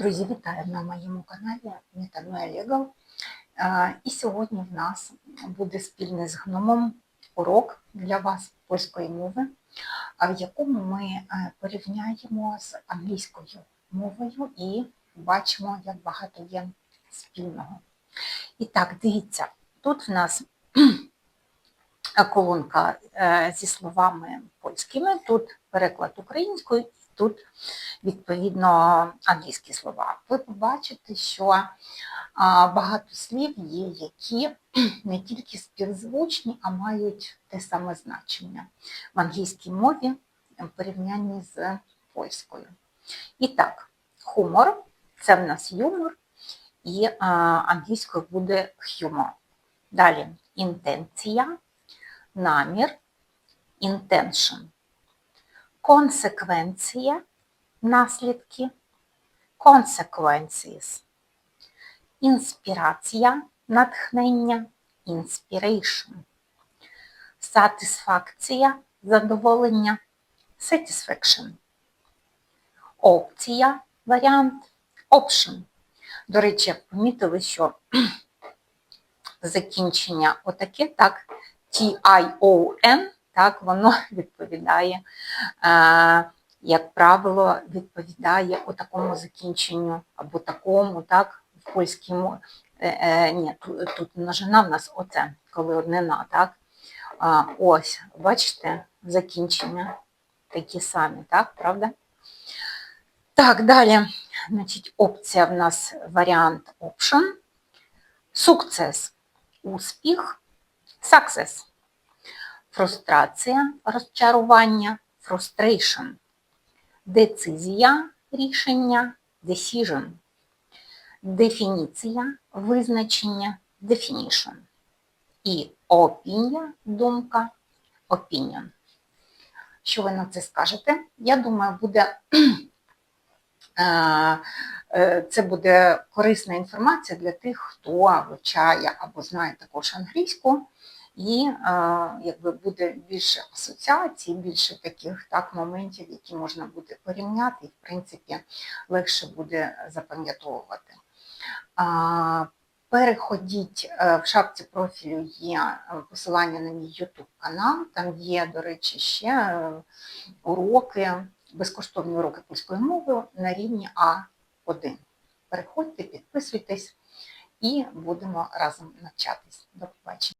Друзі, вітаю на моєму каналі Legal. Е, І сьогодні в нас буде спільний з гномом урок для вас польської мови, в якому ми порівняємо з англійською мовою і бачимо, як багато є спільного. І так, дивіться, тут в нас колонка е, зі словами польськими, тут переклад українською, тут відповідно англійські слова. Ви побачите, що багато слів є, які не тільки співзвучні, а мають те саме значення в англійській мові в порівнянні з польською. І так, хумор це в нас юмор, і англійською буде humor. Далі інтенція, намір, intention. Консеквенція, наслідки, consequences. Інспірація, натхнення, inspiration. Сатисфакція, задоволення, satisfaction. Опція, варіант, option. До речі, помітили, що закінчення отаке, так, T-I-O-N, так, воно відповідає, е, як правило, відповідає у такому закінченню або такому, так, в польській мові. Е, е, ні, тут, множина в нас оце, коли однина, так. Ось, бачите, закінчення такі самі, так, правда? Так, далі, значить, опція в нас варіант option. Сукцес, успіх, success. Фрустрація, розчарування, frustration. Децизія, рішення, decision. Дефініція, визначення, definition. І опінія, думка, opinion. Що ви на це скажете? Я думаю, буде, е, це буде корисна інформація для тих, хто вивчає або знає також англійську. І е, якби буде більше асоціацій, більше таких так, моментів, які можна буде порівняти, і, в принципі, легше буде запам'ятовувати. Переходіть е, в шапці профілю є е, посилання на мій YouTube канал, там є, до речі, ще е, уроки, безкоштовні уроки польської мови на рівні А1. Переходьте, підписуйтесь і будемо разом навчатись. До побачення.